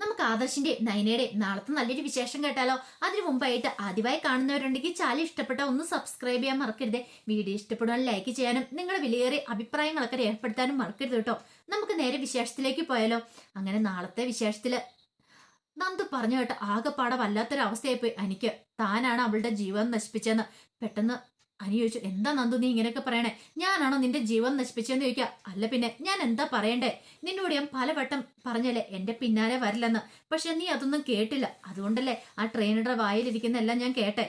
നമുക്ക് ആദർശിന്റെ നയനയുടെ നാളത്തെ നല്ലൊരു വിശേഷം കേട്ടാലോ? അതിനു മുമ്പായിട്ട് ആദ്യമായി കാണുന്നവരുണ്ടെങ്കിൽ ചാലി ഇഷ്ടപ്പെട്ട ഒന്ന് സബ്സ്ക്രൈബ് ചെയ്യാൻ മറക്കരുത്. വീഡിയോ ഇഷ്ടപ്പെടാൻ ലൈക്ക് ചെയ്യാനും നിങ്ങളുടെ വിലയേറിയ അഭിപ്രായങ്ങളൊക്കെ രേഖപ്പെടുത്താനും മറക്കരുത് കേട്ടോ. നമുക്ക് നേരെ വിശേഷത്തിലേക്ക് പോയാലോ? അങ്ങനെ നാളത്തെ വിശേഷത്തിൽ നന്ദു പറഞ്ഞു കേട്ട ആകെപ്പാടെ വല്ലാത്തൊരു അവസ്ഥയായിപ്പോയി എനിക്ക് താനാണ് അവളുടെ ജീവൻ നശിപ്പിച്ചെന്ന് പെട്ടെന്ന് അനി ചോദിച്ചു എന്താ നന്ദു നീ ഇങ്ങനെയൊക്കെ പറയണേ? ഞാനാണോ നിന്റെ ജീവൻ നശിപ്പിച്ചെന്ന് ചോദിക്കുക? അല്ല പിന്നെ ഞാൻ എന്താ പറയണ്ടേ? നിന്നോട് ഞാൻ പലവട്ടം പറഞ്ഞല്ലേ എന്റെ പിന്നാലെ വരില്ലെന്ന്. പക്ഷെ നീ അതൊന്നും കേട്ടില്ല. അതുകൊണ്ടല്ലേ ആ ട്രെയിനറുടെ വായിലിരിക്കുന്ന എല്ലാം ഞാൻ കേട്ടെ.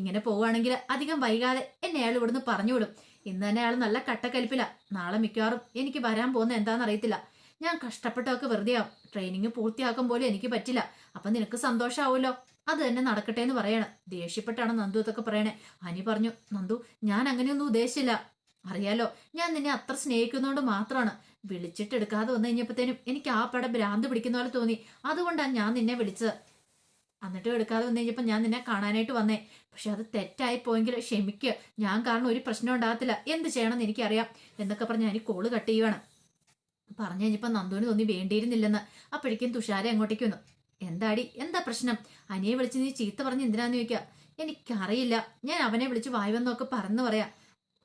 ഇങ്ങനെ പോവുകയാണെങ്കിൽ അധികം വൈകാതെ എന്നെ അയാൾ ഇവിടുന്ന് പറഞ്ഞുവിടും ഇന്ന് തന്നെ അയാൾ നല്ല കട്ടക്കലിപ്പില്ല നാളെ മിക്കവാറും എനിക്ക് വരാൻ പോകുന്ന എന്താണെന്ന് അറിയത്തില്ല. ഞാൻ കഷ്ടപ്പെട്ടൊക്കെ വെറുതെ ആവും ട്രെയിനിങ് പൂർത്തിയാക്കും പോലും എനിക്ക് പറ്റില്ല. അപ്പൊ നിനക്ക് സന്തോഷാവുമല്ലോ? അത് തന്നെ നടക്കട്ടെ എന്ന് പറയണം. ദേഷ്യപ്പെട്ടാണ് നന്ദു ഇതൊക്കെ പറയണേ. അനി പറഞ്ഞു നന്ദു ഞാൻ അങ്ങനെയൊന്നും ഉദ്ദേശിച്ചില്ല. അറിയാലോ ഞാൻ നിന്നെ അത്ര സ്നേഹിക്കുന്നതുകൊണ്ട് മാത്രമാണ് വിളിച്ചിട്ട് എടുക്കാതെ വന്നു കഴിഞ്ഞപ്പോഴത്തേനും എനിക്ക് ആ പടം ഭ്രാന്ത് പിടിക്കുന്ന പോലെ തോന്നി. അതുകൊണ്ടാണ് ഞാൻ നിന്നെ വിളിച്ചത്. എന്നിട്ടും എടുക്കാതെ വന്നു കഴിഞ്ഞപ്പോൾ ഞാൻ നിന്നെ കാണാനായിട്ട് വന്നേ. പക്ഷെ അത് തെറ്റായി പോയെങ്കിൽ ക്ഷമിക്കുക ഞാൻ കാരണം ഒരു പ്രശ്നം ഉണ്ടാകത്തില്ല. എന്ത് ചെയ്യണമെന്ന് എനിക്കറിയാം എന്നൊക്കെ പറഞ്ഞ് ഞാൻ കോൾ കട്ട് ചെയ്യുവാണ്. പറഞ്ഞു കഴിഞ്ഞപ്പോൾ നന്ദുവിന് തോന്നി വേണ്ടിയിരുന്നില്ലെന്ന്. അപ്പോഴേക്കും തുഷാരെ അങ്ങോട്ടേക്ക് വന്നു. എന്താടി? എന്താ പ്രശ്നം? അനിയെ വിളിച്ച് നീ ചീത്ത പറഞ്ഞ് എന്തിനാന്ന് ചോദിക്കുക എനിക്കറിയില്ല. ഞാൻ അവനെ വിളിച്ച് വായുവെന്നൊക്കെ പറഞ്ഞു പറയാം.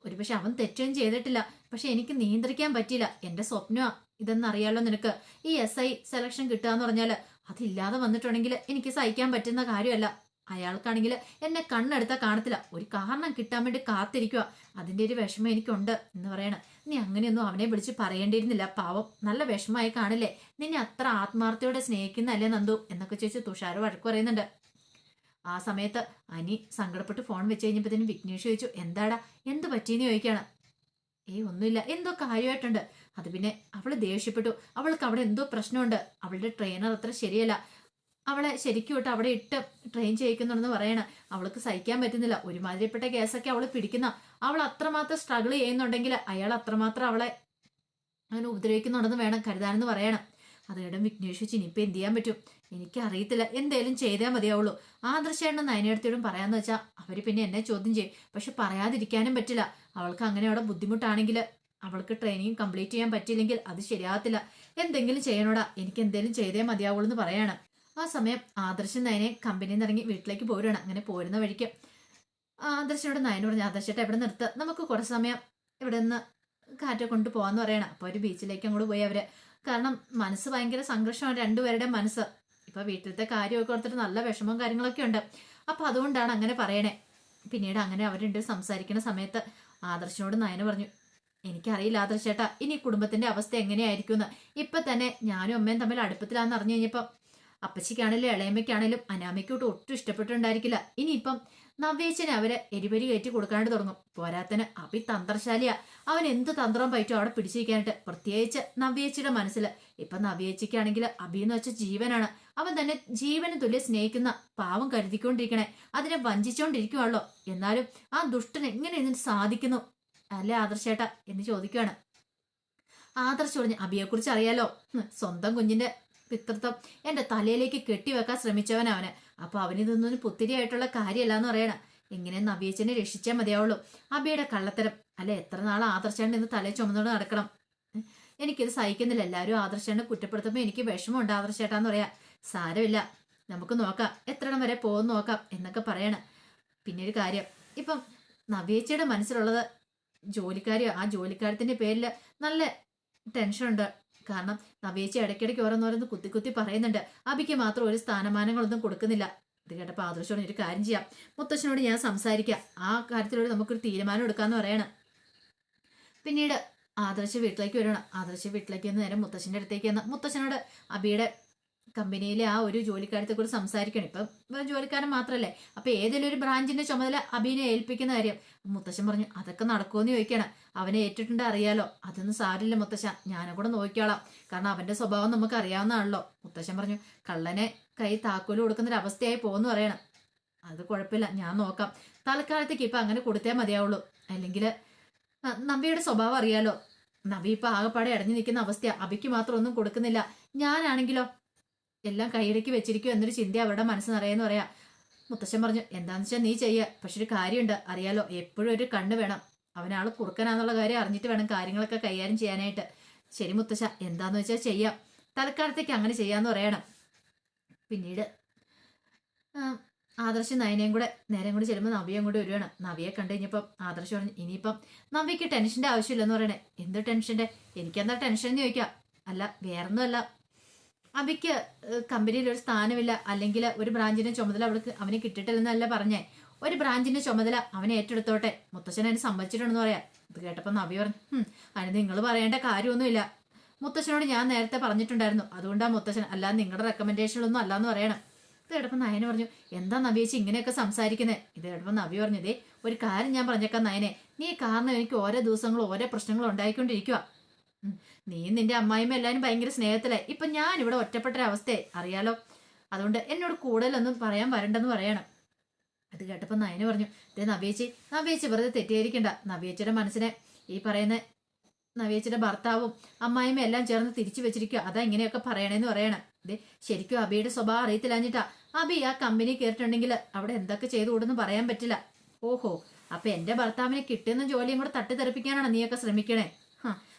ഒരുപക്ഷെ അവൻ തെറ്റൊന്നും ചെയ്തിട്ടില്ല. പക്ഷെ എനിക്ക് നിയന്ത്രിക്കാൻ പറ്റിയില്ല. എന്റെ സ്വപ്നമാ ഇതെന്നറിയാലോ നിനക്ക്? ഈ എസ് ഐ സെലക്ഷൻ കിട്ടുക എന്ന് പറഞ്ഞാൽ അതില്ലാതെ വന്നിട്ടുണ്ടെങ്കിൽ എനിക്ക് സഹിക്കാൻ പറ്റുന്ന കാര്യമല്ല. അയാൾക്കാണെങ്കിൽ എന്നെ കണ്ണെടുത്താൽ കാണത്തില്ല. ഒരു കാരണം കിട്ടാൻ വേണ്ടി കാത്തിരിക്കുക അതിന്റെ ഒരു വിഷമം എനിക്കുണ്ട് എന്ന് പറയണം. നീ അങ്ങനെയൊന്നും അവനെ വിളിച്ച് പറയേണ്ടിയിരുന്നില്ല. പാവം നല്ല വിഷമമായി കാണില്ലേ? നിന്നെ അത്ര ആത്മാർത്ഥയോടെ സ്നേഹിക്കുന്നല്ലേ നന്ദു? എന്നൊക്കെ ചോദിച്ച് തുഷാർ വഴക്ക് പറയുന്നുണ്ട്. ആ സമയത്ത് അനി സങ്കടപ്പെട്ട് ഫോൺ വെച്ച് കഴിഞ്ഞപ്പോഴത്തേനും വിഘ്നേഷ് ചോദിച്ചു എന്താടാ? എന്ത് പറ്റിയെന്ന് ചോദിക്കുകയാണ്. ഏയ് ഒന്നുമില്ല. എന്തോ കാര്യമായിട്ടുണ്ട്. അത് പിന്നെ അവൾ ദേഷ്യപ്പെട്ടു. അവൾക്ക് അവിടെ എന്തോ പ്രശ്നമുണ്ട്. അവളുടെ ട്രെയിനർ അത്ര ശരിയല്ല. അവളെ ശരിക്കും വിട്ട് അവിടെ ഇട്ട് ട്രെയിൻ ചെയ്യിക്കുന്നുണ്ടെന്ന് പറയണ. അവൾക്ക് സഹിക്കാൻ പറ്റുന്നില്ല. ഒരുമാതിരിപ്പെട്ട കേസൊക്കെ അവൾ പിടിക്കുന്ന. അവൾ അത്രമാത്രം സ്ട്രഗിൾ ചെയ്യുന്നുണ്ടെങ്കിൽ അയാൾ അത്രമാത്രം അവളെ അങ്ങനെ ഉപദ്രവിക്കുന്നുണ്ടെന്ന് വേണം കരുതാനെന്ന് പറയണം. അതേടം വിഘ്നേഷിച്ച് ഇനിയിപ്പോൾ എന്ത് ചെയ്യാൻ പറ്റും? എനിക്കറിയത്തില്ല. എന്തേലും ചെയ്താൽ മതിയാവുള്ളൂ. ആദർശേണ്ണ നയനടുത്തോടും പറയാന്ന് വെച്ചാൽ അവർ പിന്നെ എന്നെ ചോദ്യം ചെയ്യും. പക്ഷെ പറയാതിരിക്കാനും പറ്റില്ല. അവൾക്ക് അങ്ങനെ അവിടെ ബുദ്ധിമുട്ടാണെങ്കിൽ അവൾക്ക് ട്രെയിനിങ് കംപ്ലീറ്റ് ചെയ്യാൻ പറ്റിയില്ലെങ്കിൽ അത് ശരിയാകത്തില്ല. എന്തെങ്കിലും ചെയ്യണോടാ. എനിക്ക് എന്തെങ്കിലും ചെയ്തേ മതിയാവുള്ളൂ എന്ന് പറയണം. ആ സമയം ആദർശൻ നയനെ കമ്പനിയിൽ നിന്ന് ഇറങ്ങി വീട്ടിലേക്ക് പോരുകയാണ് അങ്ങനെ പോരുന്ന വഴിക്ക് ആദർശനോട് നയൻ പറഞ്ഞു ആദർശേട്ട എവിടെ നിർത്ത. നമുക്ക് കുറച്ച് സമയം ഇവിടെ നിന്ന് കാറ്റ് കൊണ്ട് പോകാന്ന് പറയണം. അപ്പോൾ ഒരു ബീച്ചിലേക്ക് അങ്ങോട്ട് പോയി അവർ. കാരണം മനസ്സ് ഭയങ്കര സംഘർഷമാണ് രണ്ടുപേരുടെ മനസ്സ്. ഇപ്പൊ വീട്ടിലത്തെ കാര്യമൊക്കെ ഓർത്തിട്ട് നല്ല വിഷമവും കാര്യങ്ങളൊക്കെ ഉണ്ട്. അപ്പൊ അതുകൊണ്ടാണ് അങ്ങനെ പറയണേ. പിന്നീട് അങ്ങനെ അവർ രണ്ട് സംസാരിക്കുന്ന സമയത്ത് ആദർശനോട് നയന പറഞ്ഞു എനിക്കറിയില്ല ആദർശേട്ടാ ഇനി കുടുംബത്തിന്റെ അവസ്ഥ എങ്ങനെയായിരിക്കും എന്ന് ഇപ്പൊ തന്നെ ഞാനും അമ്മയും തമ്മിൽ അടുപ്പത്തിലാന്ന് അറിഞ്ഞു കഴിഞ്ഞപ്പോ അപ്പച്ചിക്കാണേലും ഇളയമ്മയ്ക്കാണെങ്കിലും അനാമയ്ക്കോട്ട് ഒട്ടും ഇഷ്ടപ്പെട്ടുണ്ടായിരിക്കില്ല ഇനിയിപ്പം നവ്യേച്ചനെ അവരെ എരിപരി കയറ്റി കൊടുക്കാണ്ട് തുടങ്ങും. പോരാത്തന് അഭി തന്ത്രശാലിയാ അവൻ എന്ത് തന്ത്രം പറ്റും അവിടെ പിടിച്ചിരിക്കാനായിട്ട്. പ്രത്യേകിച്ച് നവ്യേച്ചിയുടെ മനസ്സിൽ ഇപ്പൊ നവ്യേച്ചിക്കാണെങ്കിൽ അഭി എന്ന് വെച്ച ജീവനാണ്. അവൻ തന്നെ ജീവന് തുല്യ സ്നേഹിക്കുന്ന പാവം കരുതിക്കൊണ്ടിരിക്കണേ. അതിനെ വഞ്ചിച്ചോണ്ടിരിക്കുവാണല്ലോ. എന്നാലും ആ ദുഷ്ടൻ എങ്ങനെ ഇതിന് സാധിക്കുന്നു? അല്ലേ ആദർശേട്ട എന്ന് ചോദിക്കുകയാണ് ആദർശ് പറഞ്ഞ് അബിയെക്കുറിച്ച് അറിയാലോ. സ്വന്തം കുഞ്ഞിന്റെ പിതൃത്വം എന്റെ തലയിലേക്ക് കെട്ടിവെക്കാൻ ശ്രമിച്ചവൻ അവന് അപ്പൊ അവനിതൊന്നും പുത്തിരിയായിട്ടുള്ള കാര്യമല്ല എന്ന് പറയണം. ഇങ്ങനെ നവീച്ചനെ രക്ഷിച്ചാൽ മതിയാവുള്ളൂ. അബിയുടെ കള്ളത്തരം. അല്ലെ എത്ര നാൾ ആദർശാണ്ട് ഇന്ന് തലയിൽ ചുമന്നുകൊണ്ട് നടക്കണം? എനിക്കിത് സഹിക്കുന്നില്ല. എല്ലാവരും ആദർശാണ്ട് കുറ്റപ്പെടുത്തുമ്പോൾ എനിക്ക് വിഷമമുണ്ട് ആദർശേട്ടാന്ന് പറയാ സാരമില്ല. നമുക്ക് നോക്കാം. എത്ര എണ്ണം വരെ പോകും നോക്കാം എന്നൊക്കെ പറയണ. പിന്നെ ഒരു കാര്യം. ഇപ്പം നവ്യേച്ചയുടെ മനസ്സിലുള്ളത് ജോലിക്കാരിയോ. ആ ജോലിക്കാരത്തിന്റെ പേരിൽ നല്ല ടെൻഷനുണ്ട്. കാരണം നവേച്ചി ഇടയ്ക്കിടയ്ക്ക് ഓരോന്നോരോന്ന് കുത്തി കുത്തി പറയുന്നുണ്ട്. അബിക്ക് മാത്രം ഒരു സ്ഥാനമാനങ്ങളൊന്നും കൊടുക്കുന്നില്ല. ഇത് കേട്ടപ്പോൾ ആദർശോട് ഒരു കാര്യം ചെയ്യാം. മുത്തച്ഛനോട് ഞാൻ സംസാരിക്കാം. ആ കാര്യത്തിലൂടെ നമുക്കൊരു തീരുമാനം എടുക്കാന്ന് പറയണം. പിന്നീട് ആദർശ് വീട്ടിലേക്ക് വരണം ആദർശ് വീട്ടിലേക്ക് വന്ന് നേരം മുത്തശ്ശന്റെ അടുത്തേക്ക് വന്ന് മുത്തശ്ശനോട് അബിയുടെ കമ്പനിയിലെ ആ ഒരു ജോലിക്കാരത്തെ കുറിച്ച് സംസാരിക്കണം. ഇപ്പം ജോലിക്കാരൻ മാത്രല്ലേ? അപ്പൊ ഏതെങ്കിലും ഒരു ബ്രാഞ്ചിന്റെ ചുമതല അബീനെ ഏൽപ്പിക്കുന്ന കാര്യം. മുത്തശ്ശൻ പറഞ്ഞു അതൊക്കെ നടക്കുമെന്ന് ചോദിക്കണം. അവനെ ഏറ്റിട്ടുണ്ട് അറിയാലോ. അതൊന്നും സാരില്ല മുത്തശ്ശ. ഞാനും കൂടെ നോക്കിക്കോളാം. കാരണം അവന്റെ സ്വഭാവം നമുക്ക് അറിയാവുന്നതാണല്ലോ. മുത്തശ്ശൻ പറഞ്ഞു കള്ളനെ കൈ താക്കോൽ കൊടുക്കുന്ന ഒരു അവസ്ഥയായി പോകുന്നു പറയണം. അത് കുഴപ്പമില്ല. ഞാൻ നോക്കാം. തൽക്കാലത്തേക്ക് ഇപ്പൊ അങ്ങനെ കൊടുത്തേ മതിയാവുള്ളൂ. അല്ലെങ്കിൽ നബിയുടെ സ്വഭാവം അറിയാലോ. നബി ഇപ്പൊ ആകെപ്പാടെ അടഞ്ഞു നിൽക്കുന്ന അവസ്ഥയാണ് അബിക്ക് മാത്രം ഒന്നും കൊടുക്കുന്നില്ല. ഞാനാണെങ്കിലോ എല്ലാം കൈയിടയ്ക്ക് വെച്ചിരിക്കും എന്നൊരു ചിന്ത അവരുടെ മനസ്സ് നിറയെന്ന് പറയാ. മുത്തശ്ശൻ പറഞ്ഞു എന്താന്ന് വെച്ചാൽ നീ ചെയ്യ. പക്ഷെ ഒരു കാര്യമുണ്ട്. അറിയാലോ എപ്പോഴും ഒരു കണ്ണ് വേണം. അവനാൾ കുറുക്കനാന്നുള്ള കാര്യം അറിഞ്ഞിട്ട് വേണം കാര്യങ്ങളൊക്കെ കൈകാര്യം ചെയ്യാനായിട്ട്. ശരി മുത്തശ്ശ എന്താന്ന് വെച്ചാൽ ചെയ്യാം. തൽക്കാലത്തേക്ക് അങ്ങനെ ചെയ്യാന്ന് പറയണം. പിന്നീട് ആദർശ് നയനയും കൂടെ നേരം കൂടി ചെല്ലുമ്പോൾ നവിയും കൂടി വരുവാണ്. നവിയെ കണ്ടു കഴിഞ്ഞപ്പം ആദർശ് പറഞ്ഞു ഇനിയിപ്പം നവിക്ക് ടെൻഷന്റെ ആവശ്യമില്ലെന്ന് പറയണേ. എന്ത് ടെൻഷന്റെ എനിക്കെന്താ ടെൻഷൻ എന്ന് ചോദിക്കാം. അല്ല വേറൊന്നുമല്ല. അവയ്ക്ക് കമ്പനിയിൽ ഒരു സ്ഥാനമില്ല. അല്ലെങ്കിൽ ഒരു ബ്രാഞ്ചിന്റെ ചുമതല അവൾക്ക് അവനെ കിട്ടിയിട്ടില്ലെന്നല്ല പറഞ്ഞേ. ഒരു ബ്രാഞ്ചിന്റെ ചുമതല അവനെ ഏറ്റെടുത്തോട്ടെ. മുത്തശ്ശൻ അതിന് സമ്മതിച്ചിട്ടുണ്ടെന്ന് പറയാം. ഇത് കേട്ടപ്പോൾ നവി പറഞ്ഞു "ഹും, അതിന് നിങ്ങൾ പറയേണ്ട കാര്യമൊന്നുമില്ല. മുത്തശ്ശനോട് ഞാൻ നേരത്തെ പറഞ്ഞിട്ടുണ്ടായിരുന്നു. അതുകൊണ്ടാണ് മുത്തശ്ശൻ അല്ലാതെ നിങ്ങളുടെ റെക്കമെൻഡേഷനിലൊന്നും അല്ലാന്ന് പറയണം. ഇത് കേട്ടപ്പോൾ നയന പറഞ്ഞു എന്താ നവിയേച്ചി ഇങ്ങനെയൊക്കെ സംസാരിക്കുന്നത് ഇത് കേട്ടപ്പോൾ നവി പറഞ്ഞു ദേ ഒരു കാര്യം ഞാൻ പറഞ്ഞേക്കാം നയനെ. നീ കാരണം എനിക്ക് ഓരോ ദിവസങ്ങളും ഓരോ പ്രശ്നങ്ങളും ഉണ്ടായിക്കൊണ്ടിരിക്കുക നീ നിന്റെ അമ്മായിമ്മ എല്ലാവരും ഭയങ്കര സ്നേഹത്തിലായി ഇപ്പൊ ഞാൻ ഇവിടെ ഒറ്റപ്പെട്ട അവസ്ഥയായി അറിയാലോ? അതുകൊണ്ട് എന്നോട് കൂടുതലൊന്നും പറയാൻ വരണ്ടെന്ന് പറയണം. അത് കേട്ടപ്പോൾ നയന് പറഞ്ഞു ദേ നവ്യേച്ചി നവ്യേച്ചി വെറുതെ തെറ്റിദ്ധരിക്കണ്ട. നവ്യേച്ചിയുടെ മനസ്സിനെ ഈ പറയുന്ന നവ്യേച്ചിയുടെ ഭർത്താവും അമ്മായിമ്മ എല്ലാം ചേർന്ന് തിരിച്ചു വെച്ചിരിക്കുക. അതാ ഇങ്ങനെയൊക്കെ പറയണേന്ന് പറയണം. ദേ ശരിക്കും അബിയുടെ സ്വഭാവം അറിയത്തില്ലാഞ്ഞിട്ടാ. അബി ആ കമ്പനി കയറിയിട്ടുണ്ടെങ്കിൽ അവിടെ എന്തൊക്കെ ചെയ്തു കൂടുന്നു പറയാൻ പറ്റില്ല. ഓഹോ അപ്പൊ എന്റെ ഭർത്താവിനെ കിട്ടുന്ന ജോലിയും കൂടെ തട്ടിത്തെറിപ്പിക്കാനാണ് നീയൊക്കെ ശ്രമിക്കണേ?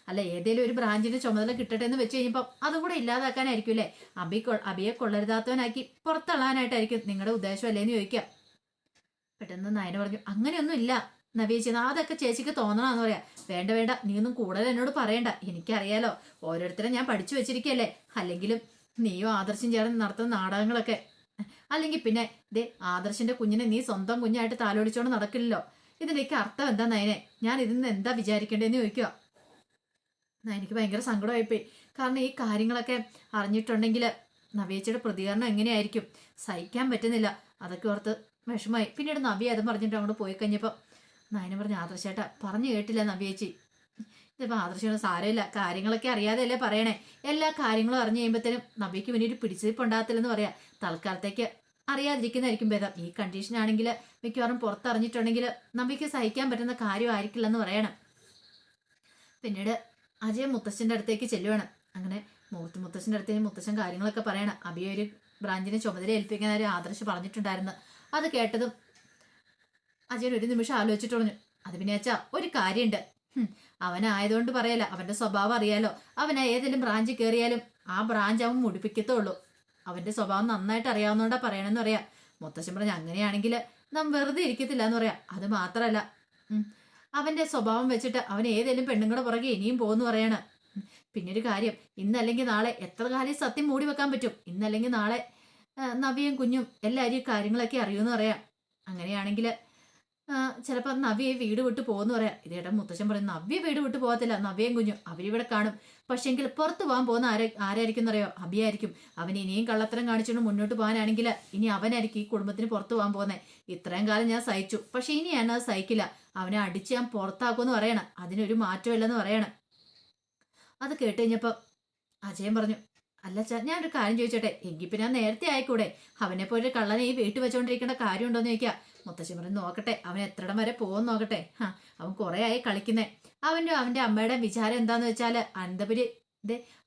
അല്ല ഏതെങ്കിലും ഒരു ബ്രാഞ്ചിന്റെ ചുമതല കിട്ടട്ടെ എന്ന് വെച്ച് കഴിയുമ്പോൾ അതും കൂടെ ഇല്ലാതാക്കാനായിരിക്കും അല്ലേ? അബി അബിയെ കൊള്ളരുതാത്തവനാക്കി പുറത്തള്ളാനായിട്ടായിരിക്കും നിങ്ങളുടെ ഉദ്ദേശം അല്ലേന്ന് ചോദിക്കാം. പെട്ടെന്ന് നയന പറഞ്ഞു അങ്ങനെയൊന്നും ഇല്ല നവീച്ചി അതൊക്കെ ചേച്ചിക്ക് തോന്നണമെന്ന് പറയാ. വേണ്ട വേണ്ട നീ ഒന്നും കൂടുതൽ എന്നോട് പറയണ്ട. എനിക്കറിയാലോ ഓരോരുത്തരെ ഞാൻ പഠിച്ചു വെച്ചിരിക്കല്ലേ അല്ലെങ്കിലും നീയും ആദർശം ചേർന്ന് നടത്തുന്ന നാടകങ്ങളൊക്കെ. അല്ലെങ്കിൽ പിന്നെ ദേ ആദർശിന്റെ കുഞ്ഞിനെ നീ സ്വന്തം കുഞ്ഞായിട്ട് താലോടിച്ചോണ്ട് നടക്കില്ലല്ലോ. ഇതിന്റെയൊക്കെ അർത്ഥം എന്താ നയനെ? ഞാൻ ഇതിൽ നിന്ന് എന്താ വിചാരിക്കേണ്ടതെന്ന് ചോദിക്കുക എനിക്ക് ഭയങ്കര സങ്കടമായിപ്പോയി. കാരണം ഈ കാര്യങ്ങളൊക്കെ അറിഞ്ഞിട്ടുണ്ടെങ്കിൽ നവ്യേച്ചയുടെ പ്രതികരണം എങ്ങനെയായിരിക്കും? സഹിക്കാൻ പറ്റുന്നില്ല. അതൊക്കെ ഓർത്ത് വിഷമായി പിന്നീട് നവ്യ അതും പറഞ്ഞിട്ട് അങ്ങോട്ട് പോയി കഴിഞ്ഞപ്പോൾ നയന പറഞ്ഞ ആദർശേട്ട പറഞ്ഞു കേട്ടില്ല നവ്യേച്ചി. ഇതിപ്പോൾ ആദർശം സാരമില്ല. കാര്യങ്ങളൊക്കെ അറിയാതെയല്ലേ പറയണേ. എല്ലാ കാര്യങ്ങളും അറിഞ്ഞു കഴിയുമ്പോഴത്തേനും നവിക്ക് പിന്നീട് പിടിച്ചിരിപ്പുണ്ടാകത്തില്ലെന്ന് പറയാം. തൽക്കാലത്തേക്ക് അറിയാതിരിക്കുന്നതായിരിക്കും ഭേദം. ഈ കണ്ടീഷനാണെങ്കിൽ മിക്കവാറും പുറത്തറിഞ്ഞിട്ടുണ്ടെങ്കിൽ നവിക്ക് സഹിക്കാൻ പറ്റുന്ന കാര്യമായിരിക്കില്ലെന്ന് പറയണം. പിന്നീട് അജയ് മുത്തശ്ശന്റെ അടുത്തേക്ക് ചെല്ലുവാണ്. അങ്ങനെ മൂത്ത് മുത്തശ്ശന്റെ അടുത്തേക്ക് മുത്തശ്ശൻ കാര്യങ്ങളൊക്കെ പറയണം. അബിയെ ഒരു ബ്രാഞ്ചിനെ ചുമതല ഏൽപ്പിക്കാൻ ഒരു ആദർശ് പറഞ്ഞിട്ടുണ്ടായിരുന്നു. അത് കേട്ടതും അജയൻ ഒരു നിമിഷം ആലോചിച്ചിട്ട് പറഞ്ഞു അത് പിന്നെ അച്ഛാ ഒരു കാര്യമുണ്ട് അവനായതുകൊണ്ട് പറയല അവന്റെ സ്വഭാവം അറിയാലോ. അവൻ ഏതെങ്കിലും ബ്രാഞ്ച് കയറിയാലും ആ ബ്രാഞ്ച് അവൻ മുടിപ്പിക്കത്തുള്ളൂ. അവന്റെ സ്വഭാവം നന്നായിട്ട് അറിയാവുന്നതുകൊണ്ടാ പറയണമെന്ന് പറയാം. മുത്തശ്ശൻ പറഞ്ഞു അങ്ങനെയാണെങ്കിൽ നാം വെറുതെ ഇരിക്കത്തില്ല എന്ന് പറയാം. അത് മാത്രമല്ല അവന്റെ സ്വഭാവം വെച്ചിട്ട് അവൻ ഏതെങ്കിലും പെണ്ണുങ്ങളുടെ പുറകെ ഇനിയും പോകുന്നു പറയാണ്. പിന്നെ പിന്നൊരു കാര്യം ഇന്നല്ലെങ്കിൽ നാളെ എത്ര കാലം സത്യം മൂടി വെക്കാൻ പറ്റും? ഇന്നല്ലെങ്കിൽ നാളെ നവിയും കുഞ്ഞും എല്ലാവരും കാര്യങ്ങളൊക്കെ അറിയുമെന്ന് പറയാം. അങ്ങനെയാണെങ്കിൽ ചിലപ്പോൾ നവ്യ വീട് വിട്ട് പോകുന്നു പറയാം ഇതേട്ടാ മുത്തച്ഛൻ പറയും നവ്യ വീട് വിട്ട് പോകത്തില്ല നവ്യയും കുഞ്ഞും അവരിവിടെ കാണും. പക്ഷെങ്കിൽ പുറത്ത് പോകാൻ പോകുന്ന ആരെ ആരായിരിക്കും എന്നറിയോ? അഭിയായിരിക്കും അവൻ ഇനിയും കള്ളത്തരം കാണിച്ചുകൊണ്ട് മുന്നോട്ട് പോകാനാണെങ്കിൽ ഇനി അവനായിരിക്കും ഈ കുടുംബത്തിന് പുറത്ത് പോകാൻ പോകുന്നത് ഇത്രയും കാലം ഞാൻ സഹിച്ചു. പക്ഷെ ഇനി ഞാൻ അത് സഹിക്കില്ല. അവനെ അടിച്ച് ഞാൻ പുറത്താക്കുമെന്ന് പറയണം. അതിനൊരു മാറ്റമില്ലെന്ന് പറയണം. അത് കേട്ട് അജയൻ പറഞ്ഞു അല്ല ചാ ഞാനൊരു കാര്യം ചോദിച്ചോട്ടെ? എങ്കിൽ പിന്നെ നേരത്തെ ആയിക്കൂടെ? അവനെ പോലെ കള്ളനെ ഈ വീട്ടിൽ വെച്ചോണ്ടിരിക്കേണ്ട കാര്യമുണ്ടോന്ന് ചോദിക്കുക മുത്തശ്ശി പറഞ്ഞു നോക്കട്ടെ അവൻ എത്രടം വരെ പോകും നോക്കട്ടെ. അവൻ കുറെ ആയി കളിക്കുന്നേ. അവന്റെ അവന്റെ അമ്മയുടെ വിചാരം എന്താന്ന് വെച്ചാൽ അനന്തപുരി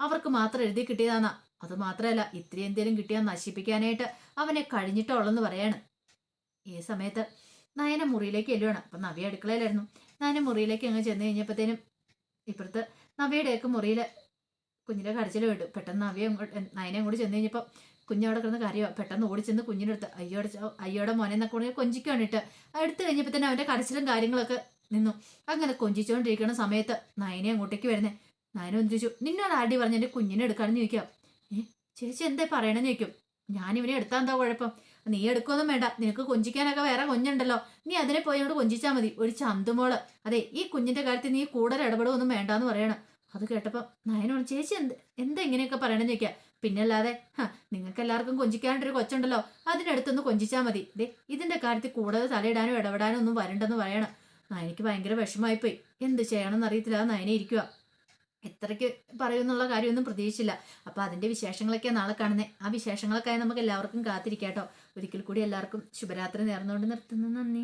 അവർക്ക് മാത്രം എഴുതി കിട്ടിയതാന്നാ. അത് മാത്രമല്ല ഇത്തിരി എന്തേലും കിട്ടിയാൽ നശിപ്പിക്കാനായിട്ട് അവനെ കഴിഞ്ഞിട്ടുള്ളെന്ന് പറയാണ്. ഈ സമയത്ത് നയന മുറിയിലേക്ക് എല്ലുവാണ് അപ്പൊ നവ്യ അടുക്കളയിലായിരുന്നു. നയന മുറിയിലേക്ക് അങ്ങ് ചെന്ന് കഴിഞ്ഞപ്പോഴത്തേനും ഇപ്പുറത്ത് നവിയുടെയൊക്കെ മുറിയിൽ കുഞ്ഞിലെ കടച്ചിൽ വിട്ടു പെട്ടെന്ന് നവ്യ അങ്ങോട്ട് നയനയും കൂടി ചെന്ന് കഴിഞ്ഞപ്പോൾ കുഞ്ഞവിടെ കിടന്ന് കരയോ പെട്ടെന്ന് ഓടി ചെന്ന് കുഞ്ഞിനെടുത്ത് അയ്യോടെ അയ്യോടെ മോനെ എന്നൊക്കെ കൂടി കൊഞ്ചിക്കാണ് ഇട്ട്. എടുത്തു കഴിഞ്ഞപ്പോൾ തന്നെ അവന്റെ കരച്ചിലും കാര്യങ്ങളൊക്കെ നിന്നു. അങ്ങനെ കൊഞ്ചിച്ചുകൊണ്ടിരിക്കുന്ന സമയത്ത് നയനെ അങ്ങോട്ടേക്ക് വരുന്നേ. നയനെ ചോദിച്ചു നിന്നോട് ആടി പറഞ്ഞ് എന്റെ കുഞ്ഞിനെ എടുക്കാണെന്ന് ചോദിക്കാം. ഏ ചേച്ചി എന്താ പറയണമെന്ന് ചോദിക്കും. ഞാൻ ഇവനെ എടുത്താൽ എന്താ കുഴപ്പം? നീ എടുക്കൊന്നും വേണ്ട. നിനക്ക് കൊഞ്ചിക്കാനൊക്കെ വേറെ കുഞ്ഞുണ്ടല്ലോ. നീ അതിനെ പോയി അങ്ങോട്ട് കൊഞ്ചിച്ചാൽ മതി. ഒരു ചന്തുമോൾ അതെ ഈ കുഞ്ഞിന്റെ കാര്യത്തിൽ നീ കൂടുതൽ ഇടപെടുമൊന്നും വേണ്ടാന്ന് പറയണം. അത് കേട്ടപ്പോൾ നയനോട് ചേച്ചി എന്ത് എന്താ ഇങ്ങനെയൊക്കെ പറയണമെന്ന് ചോദിക്കാം. പിന്നല്ലാതെ നിങ്ങൾക്ക് എല്ലാവർക്കും കൊഞ്ചിക്കാണ്ടൊരു കൊച്ചുണ്ടല്ലോ. അതിനടുത്തൊന്ന് കൊഞ്ചിച്ചാൽ മതി. ദേ ഇതിന്റെ കാര്യത്തിൽ കൂടുതൽ തലയിടാനും ഇടപെടാനും ഒന്നും വരണ്ടെന്ന് പറയണം. നയനിക്ക് ഭയങ്കര വിഷമമായിപ്പോയി. എന്ത് ചെയ്യണമെന്ന് അറിയത്തില്ല. നയനെ ഇരിക്കുക എത്രയ്ക്ക് പറയുമെന്നുള്ള കാര്യമൊന്നും പ്രതീക്ഷിച്ചില്ല. അപ്പൊ അതിന്റെ വിശേഷങ്ങളൊക്കെ നാളെ കാണുന്നത് ആ വിശേഷങ്ങളൊക്കെ നമുക്ക് എല്ലാവർക്കും കാത്തിരിക്കാട്ടോ. ഒരിക്കൽ കൂടി എല്ലാവർക്കും ശുഭരാത്രി നേർന്നുകൊണ്ട് നിർത്തുന്നു. നന്ദി.